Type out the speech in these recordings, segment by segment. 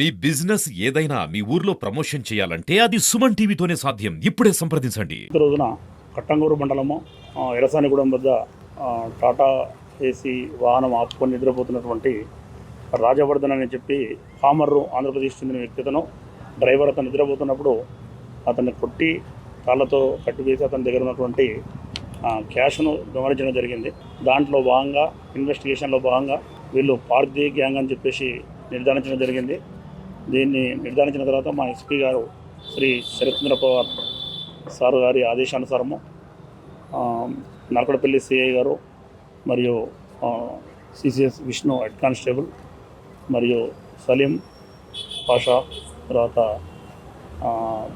మీ business ఏదైనా మీ ఊర్లో promotion చేయాలంటే అది సుమన్ టీవీతోనే సాధ్యం. ఇప్పుడే సంప్రదించండి. ఈ రోజున కట్టంగూరు మండలము ఎరసానిగూడెం వద్ద టాటా ఏసీ వాహనం ఆపుకొని నిద్రపోతున్నటువంటి రాజవర్ధన్ అని చెప్పి కామర్రు ఆంధ్రప్రదేశ్ చెందిన వ్యక్తితను డ్రైవర్ అతను నిద్రపోతున్నప్పుడు అతన్ని కొట్టి కాళ్ళతో కట్టివేసి అతని దగ్గర ఉన్నటువంటి క్యాష్ను గమనించడం జరిగింది. దాంట్లో భాగంగా ఇన్వెస్టిగేషన్లో భాగంగా వీళ్ళు పార్టీ గ్యాంగ్ అని చెప్పేసి నిర్ధారించడం జరిగింది. దీన్ని నిర్ధారించిన తర్వాత మా ఎస్పీ గారు శ్రీ శరత్చంద్ర పవార్ సార్ గారి ఆదేశానుసారము నరకడపల్లి సిఐ గారు మరియు సిసిఎస్ విష్ణు హెడ్ కానిస్టేబుల్ మరియు సలీం పాషా తర్వాత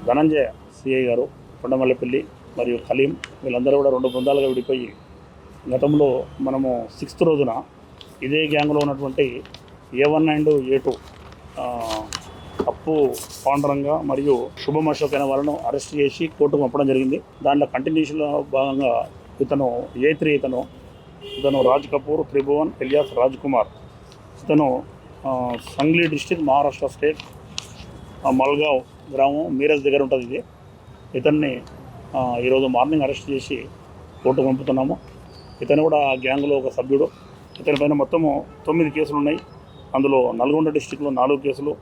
ధనంజయ సిఐ గారు కొండమల్లపల్లి మరియు కలీం వీళ్ళందరూ కూడా రెండు బృందాలుగా విడిపోయి గతంలో మనము సిక్స్త్ రోజున ఇదే గ్యాంగ్లో ఉన్నటువంటి A one and A two Appu Panduranga మరియు శుభం అశోక్ అనే వాళ్ళను అరెస్ట్ చేసి కోర్టుకు పంపడం జరిగింది. దాంట్లో కంటిన్యూషన్లో భాగంగా ఇతను ఏ త్రీ ఇతను ఇతను రాజ్ కపూర్ త్రిభువన్ ఎలియాస్ రాజ్ కుమార్ ఇతను సంగ్లీ డిస్టిక్ మహారాష్ట్ర స్టేట్ మల్గావ్ గ్రామం మీరజ్ దగ్గర ఉంటుంది ఇది. ఇతన్ని ఈరోజు మార్నింగ్ అరెస్ట్ చేసి కోర్టు పంపుతున్నాము. ఇతను కూడా ఆ గ్యాంగ్లో ఒక సభ్యుడు. ఇతని పైన మొత్తము తొమ్మిది కేసులు ఉన్నాయి అందులో నల్గొండ డిస్టిక్లో నాలుగు కేసులు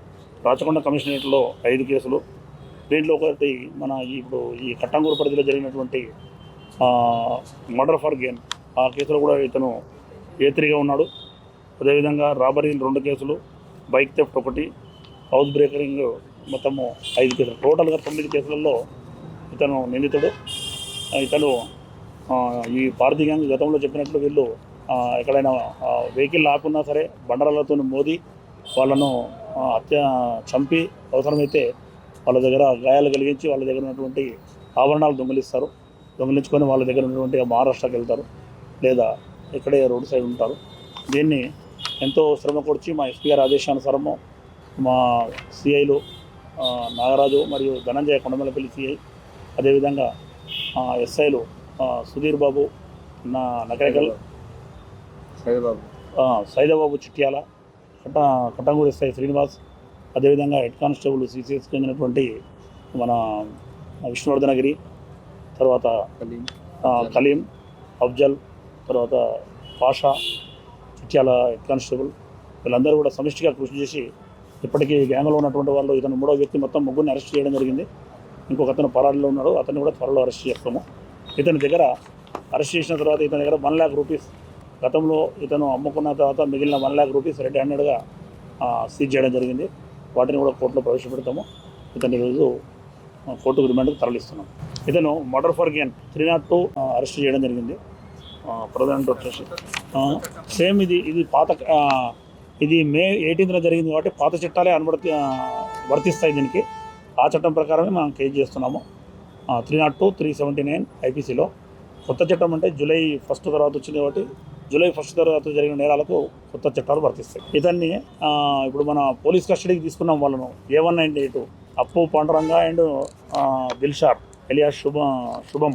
రాచకొండ కమిషనరేట్లో ఐదు కేసులు. దీంట్లో ఒకటి మన ఇప్పుడు ఈ కట్టంగూరు పరిధిలో జరిగినటువంటి మర్డర్ ఫర్ గేమ్ ఆ కేసులో కూడా ఇతను ఏత్రిగా ఉన్నాడు. అదేవిధంగా రాబరీ రెండు కేసులు బైక్ థెఫ్ట్ ఒకటి హౌస్ బ్రేకరింగ్ మొత్తము ఐదు కేసులు. టోటల్గా తొమ్మిది కేసులలో ఇతను నిందితుడు. ఇతను ఈ పార్థి గ్యాంగ్ గతంలో చెప్పినట్లు వీళ్ళు ఎక్కడైనా వెహికల్ ఆపున్నా సరే బండరాలతో మోది వాళ్ళను హత్య చంపి అవసరమైతే వాళ్ళ దగ్గర గాయాలు కలిగించి వాళ్ళ దగ్గర ఉన్నటువంటి ఆభరణాలు దొంగిలిస్తారు. దొంగిలించుకొని వాళ్ళ దగ్గర ఉన్నటువంటి మహారాష్ట్రకి వెళ్తారు. లేదా ఇక్కడే రోడ్ సైడ్ ఉంటారు. దీన్ని ఎంతో శ్రమ కూర్చి మా ఎస్పీ గారి ఆదేశానుసారము మా సిఐలు నాగరాజు మరియు ధనంజయ కొండమలపల్లి సిఐ అదేవిధంగా ఎస్ఐలు సుధీర్ బాబు నా నకరేకల్ సైబాబు ఆ, సైదాబాబు చిట్యాల కట్ట కట్టంగూరు ఎస్ఐ శ్రీనివాస్ అదేవిధంగా హెడ్ కానిస్టేబుల్ సిసిఎస్కి చెందినటువంటి మన విష్ణువర్ధనగిరి తర్వాత కలీం. అఫ్జల్ తర్వాత పాషా చిట్యాల హెడ్ కానిస్టేబుల్ వీళ్ళందరూ కూడా సమిష్టిగా కృషి చేసి ఇప్పటికీ గ్యాంగ్లో ఉన్నటువంటి వాళ్ళు ఇతను మూడో వ్యక్తి మొత్తం ముగ్గురిని అరెస్ట్ చేయడం జరిగింది. ఇంకొక అతను పరారీలో ఉన్నాడు అతన్ని కూడా త్వరలో అరెస్ట్ చేస్తాము. ఇతని దగ్గర అరెస్ట్ చేసిన తర్వాత ఇతని దగ్గర వన్ ల్యాక్ రూపీస్ గతంలో ఇతను అమ్ముకున్న తర్వాత మిగిలిన వన్ ల్యాక్ రూపీస్ రెడ్ హ్యాండెడ్గా సీజ్ చేయడం జరిగింది. వాటిని కూడా కోర్టులో ప్రవేశపెడతాము. ఇతని ఈరోజు కోర్టుకు రిమాండ్కి తరలిస్తున్నాం. ఇతను murder for gain three not two arrest చేయడం జరిగింది. ప్రధాన వచ్చేసి సేమ్ ఇది ఇది పాత ఇది మే ఎయిటీన్త్న జరిగింది కాబట్టి పాత చట్టాలే అనువర్తి వర్తిస్తాయి దీనికి. ఆ చట్టం ప్రకారమే మనం కేసు చేస్తున్నాము. Three not two three seventy nine ఐపీసీలో. కొత్త చట్టం అంటే జూలై ఫస్ట్ తర్వాత వచ్చింది కాబట్టి జూలై ఫస్ట్ తర్వాత జరిగిన నేరాలకు కొత్త చట్టాలు వర్తిస్తాయి. ఇతన్ని ఇప్పుడు మన పోలీస్ కస్టడీకి తీసుకున్నాం వాళ్ళను ఏ వన్ నైన్ ఎయిట్ అప్పు పాండరంగా అండ్ దిల్షార్ ఎలియా శుభ శుభం.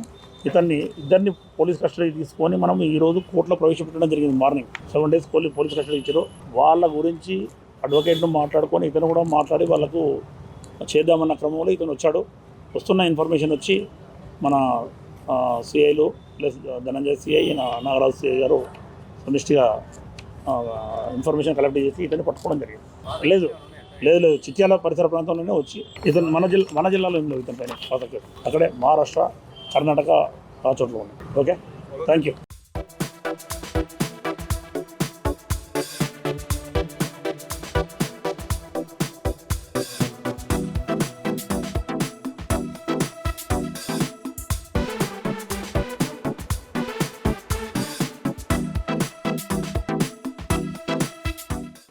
ఇతన్ని ఇద్దరిని పోలీస్ కస్టడీకి తీసుకొని మనం ఈరోజు కోర్టులో ప్రవేశపెట్టడం జరిగింది morning. Seven days police police custody ఇచ్చారు. వాళ్ళ గురించి అడ్వకేట్ను మాట్లాడుకొని ఇతను కూడా మాట్లాడి వాళ్ళకు చేద్దామన్న క్రమంలో ఇతను వచ్చాడు. వస్తున్న ఇన్ఫర్మేషన్ వచ్చి మన సిఐలు plus Dhananjaya CI Nagaraju CI గారు సమిష్టిగా ఇన్ఫర్మేషన్ కలెక్ట్ చేసి ఇతన్ని పట్టుకోవడం జరిగింది. లేదు లేదు లేదు. చిత్యాల పరిసర ప్రాంతంలోనే వచ్చి ఇతను మన జిల్లా మన జిల్లాలో ఏం లేవు ఇతని పైన. అక్కడే మహారాష్ట్ర కర్ణాటక ఆ చోట్ల ఉన్నాయి ఓకే? Thank you